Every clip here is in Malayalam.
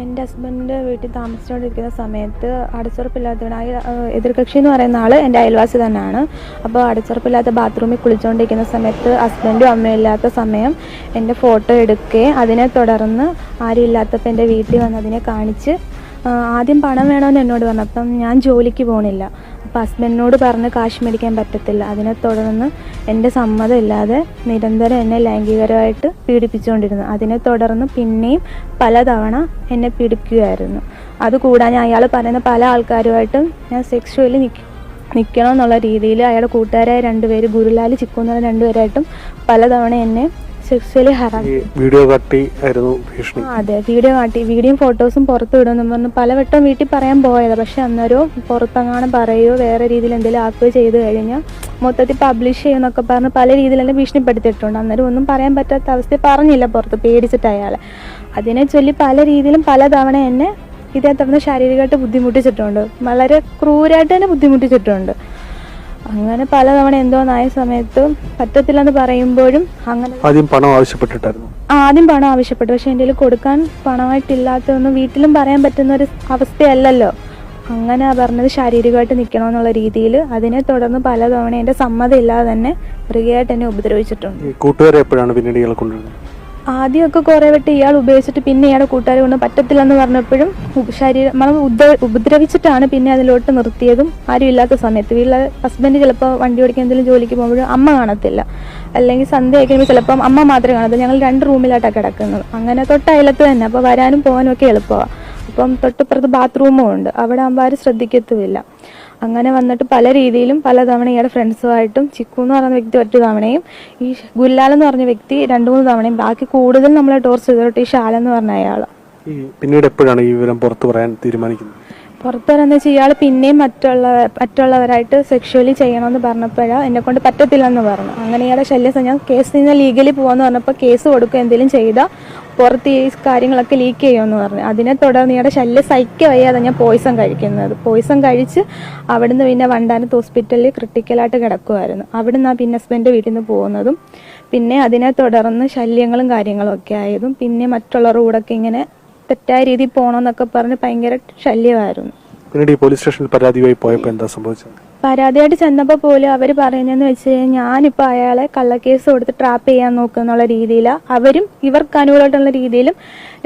എന്റെ ഹസ്ബൻഡ് വീട്ടിൽ താമസിച്ചുകൊണ്ടിരിക്കുന്ന സമയത്ത് അടച്ചുറപ്പില്ലാത്തവണ് എതിർകക്ഷി എന്ന് പറയുന്ന ആൾ എന്റെ അയൽവാസി തന്നെയാണ്. അപ്പോൾ അടച്ചുറപ്പില്ലാത്ത ബാത്റൂമിൽ കുളിച്ചുകൊണ്ടിരിക്കുന്ന സമയത്ത് ഹസ്ബൻഡും അമ്മയും ഇല്ലാത്ത സമയം എന്റെ ഫോട്ടോ എടുക്കുകയും അതിനെ തുടർന്ന് ആരും ഇല്ലാത്തപ്പോൾ എന്റെ വീട്ടിൽ വന്ന് അതിനെ കാണിച്ച് ആദ്യം പണം വേണമെന്ന് എന്നോട് പറഞ്ഞു. അപ്പം ഞാൻ ജോലിക്ക് പോകണില്ല അപ്പം ഹസ്ബൻഡിനോട് പറഞ്ഞ് കാശ് മേടിക്കാൻ പറ്റത്തില്ല. അതിനെ തുടർന്ന് എന്റെ സമ്മതം ഇല്ലാതെ നിരന്തരം എന്നെ ലൈംഗികരമായിട്ട് പീഡിപ്പിച്ചുകൊണ്ടിരുന്നു. അതിനെ തുടർന്ന് പിന്നെയും പലതവണ എന്നെ പീഡിപ്പിക്കുകയായിരുന്നു അതുകൂടാതെ അയാൾ പറയുന്ന പല ആൾക്കാരുമായിട്ടും ഞാൻ സെക്ഷ്വലി നിൽക്കും നിൽക്കണം എന്നുള്ള രീതിയിൽ അയാളുടെ കൂട്ടുകാരായ രണ്ടുപേര് ഗുരുലാൽ ചിക്കു എന്നുള്ള രണ്ടുപേരായിട്ടും പലതവണ എന്നെ സെക്സ്വലി ഹറാസ് വീഡിയോ കാട്ടി ആയിരുന്നു ഭീഷണി. അതെ. വീഡിയോ കാട്ടി. വീഡിയോയും ഫോട്ടോസും പുറത്ത് വിടുന്നു പറഞ്ഞു പലവട്ടം വീട്ടിൽ പറയാൻ പോയത്. പക്ഷെ അന്നേരവും പുറത്തെങ്ങാനും പറയുകയോ വേറെ രീതിയിൽ എന്തെങ്കിലും ആക്കുകയോ ചെയ്തു കഴിഞ്ഞാൽ മൊത്തത്തിൽ പബ്ലിഷ് ചെയ്യുമെന്നൊക്കെ പറഞ്ഞ് പല രീതിയിൽ എന്നെ ഭീഷണിപ്പെടുത്തിയിട്ടുണ്ട്. അന്നേരം ഒന്നും പറയാൻ പറ്റാത്ത അവസ്ഥ പറഞ്ഞില്ല പുറത്ത് പേടിച്ചിട്ട് അയാളെ. അതിനെ ചൊല്ലി പല രീതിയിലും പല തവണ എന്നെ ഇതേ തുടർന്ന് ശാരീരികമായിട്ട് ബുദ്ധിമുട്ടിച്ചിട്ടുണ്ട്. വളരെ ക്രൂരായിട്ട് തന്നെ ബുദ്ധിമുട്ടിച്ചിട്ടുണ്ട്. അങ്ങനെ പലതവണ എന്തോന്നായ സമയത്തും പറ്റത്തില്ലെന്ന് പറയുമ്പോഴും അങ്ങനെ ആദ്യം പണം ആവശ്യപ്പെട്ടിട്ടായിരുന്നു. ആദ്യം പണം ആവശ്യപ്പെട്ടു. പക്ഷെ എന്റെ കയ്യിൽ കൊടുക്കാൻ പണമായിട്ടില്ലാത്തതൊന്നും വീട്ടിലും പറയാൻ പറ്റുന്ന ഒരു അവസ്ഥയല്ലല്ലോ. അങ്ങനെ പറഞ്ഞത് ശാരീരികമായിട്ട് നിൽക്കണമെന്നുള്ള രീതിയിൽ അതിനെ തുടർന്ന് പലതവണ എന്റെ സമ്മതം ഇല്ലാതെ തന്നെ മൃഗയായിട്ട് എന്നെ ഉപദ്രവിച്ചിട്ടുണ്ട്. ഈ കൂട്ടുകാരെ എപ്പോഴാണ് പിന്നീട് ഇയാളെ കൊണ്ടുവരുന്നത്? ആദ്യമൊക്കെ കുറേ വട്ടം ഇയാൾ ഉപയോഗിച്ചിട്ട് പിന്നെ ഇയാളുടെ കൂട്ടുകാരെ കൊണ്ട് പറ്റത്തില്ലെന്ന് പറഞ്ഞപ്പോഴും ശരീരം നമ്മൾ ഉദ്ര- ഉപദ്രവിച്ചിട്ടാണ് പിന്നെ അതിലോട്ട് നിർത്തിയതും ആരും ഇല്ലാത്ത സമയത്ത്. വീട്ടിലെ ഹസ്ബൻഡ് ചിലപ്പോൾ വണ്ടി ഓടിക്കാൻ എന്തെങ്കിലും ജോലിക്ക് പോകുമ്പോഴും അമ്മ കാണത്തില്ല. അല്ലെങ്കിൽ ആയിക്കുമ്പോൾ ചിലപ്പം അമ്മ മാത്രമേ കാണത്തുള്ളൂ. ഞങ്ങൾ രണ്ട് റൂമിലായിട്ടാണ് കിടക്കുന്നത്. അങ്ങനെ തൊട്ടയലത്ത് തന്നെ. അപ്പോൾ വരാനും പോകാനും ഒക്കെ എളുപ്പമാണ് അപ്പം തൊട്ടപ്പുറത്ത് ബാത്റൂമും ഉണ്ട്. അവിടെ ആകുമ്പോൾ ആരും ശ്രദ്ധിക്കത്തുമില്ല. അങ്ങനെ വന്നിട്ട് പല രീതിയിലും പല തവണ ഇയാളുടെ ഫ്രണ്ട്സുമായിട്ടും ചിക്കു എന്ന് പറയുന്ന വ്യക്തി ഒറ്റ തവണയും ഈ ഗുല്ലാൽ എന്ന് പറഞ്ഞ വ്യക്തി രണ്ട് മൂന്ന് തവണയും ബാക്കി കൂടുതൽ നമ്മളെ ടോർച്ച് ചെയ്തോട്ട് ഈ ഷാല എന്ന് പറഞ്ഞ അയാൾ ഈ പിന്നീട് എപ്പോഴാണ് ഈ വിവരം പുറത്തു പറയാൻ തീരുമാനിക്കുന്നത്? പുറത്തുവരെന്ന് വെച്ചാൽ ഇയാൾ പിന്നെയും മറ്റുള്ള മറ്റുള്ളവരായിട്ട് സെക്ഷുവലി ചെയ്യണമെന്ന് പറഞ്ഞപ്പോഴാണ് എന്നെ കൊണ്ട് പറ്റത്തില്ലെന്ന് പറഞ്ഞു. അങ്ങനെ ഇയാളുടെ ശല്യം ഞാൻ കേസ് നിന്ന് ലീഗലി പോകാന്ന് പറഞ്ഞപ്പോൾ കേസ് കൊടുക്കുക എന്തെങ്കിലും ചെയ്താൽ പുറത്ത് ഈ കാര്യങ്ങളൊക്കെ ലീക്ക് ചെയ്യുമെന്ന് പറഞ്ഞു. അതിനെ തുടർന്ന് ഇയാളുടെ ശല്യം സഹിക്കവയ്യാതെ ഞാൻ പോയിസൺ കഴിക്കുന്നത്. പോയിസൺ കഴിച്ച് അവിടുന്ന് പിന്നെ വണ്ടാനത്ത് ഹോസ്പിറ്റലിൽ ക്രിട്ടിക്കലായിട്ട് കിടക്കുമായിരുന്നു അവിടുന്ന് പിന്നെ ഹസ്ബൻഡ് വീട്ടിൽ നിന്ന് പോകുന്നതും പിന്നെ അതിനെ തുടർന്ന് ശല്യങ്ങളും കാര്യങ്ങളും ഒക്കെ ആയതും പിന്നെ മറ്റുള്ളവരുടെ കൂടെ ഇങ്ങനെ തെറ്റായ രീതിയിൽ പോകണമെന്നൊക്കെ പറഞ്ഞ് ഭയങ്കര ശല്യമായിരുന്നു. പിന്നീട് ഈ പോലീസ് സ്റ്റേഷനിൽ പരാതിയായി പോയപ്പോൾ എന്താ സംഭവിച്ചത്? പരാതിയായിട്ട് ചെന്നപ്പോൾ പോലും അവർ പറയുന്നതെന്ന് വെച്ച് കഴിഞ്ഞാൽ ഞാനിപ്പോൾ അയാളെ കള്ളക്കേസ് കൊടുത്ത് ട്രാപ്പ് ചെയ്യാൻ നോക്കുന്നുള്ള രീതിയിൽ അവരും ഇവർക്ക് അനുകൂലമായിട്ടുള്ള രീതിയിലും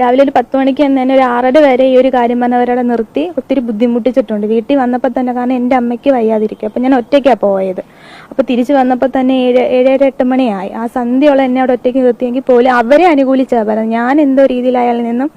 രാവിലെ ഒരു പത്ത് മണിക്ക് തന്നെ ഒരു ആറര വരെ ഈ ഒരു കാര്യം പറഞ്ഞവരവിടെ നിർത്തി ഒത്തിരി ബുദ്ധിമുട്ടിച്ചിട്ടുണ്ട്. വീട്ടിൽ വന്നപ്പോൾ തന്നെ കാരണം എന്റെ അമ്മയ്ക്ക് വയ്യാതിരിക്കും അപ്പം ഞാൻ ഒറ്റയ്ക്കാണ് പോയത്. അപ്പോൾ തിരിച്ച് വന്നപ്പോൾ തന്നെ ഏഴ് ഏഴര എട്ട് മണിയായി. ആ സന്ധ്യയോളം എന്നെ അവിടെ ഒറ്റയ്ക്ക് നിർത്തിയെങ്കിൽ പോലും അവരെ അനുകൂലിച്ചാണ് പറഞ്ഞത്. ഞാൻ എന്തോ രീതിയിൽ അയാളിൽ നിന്നും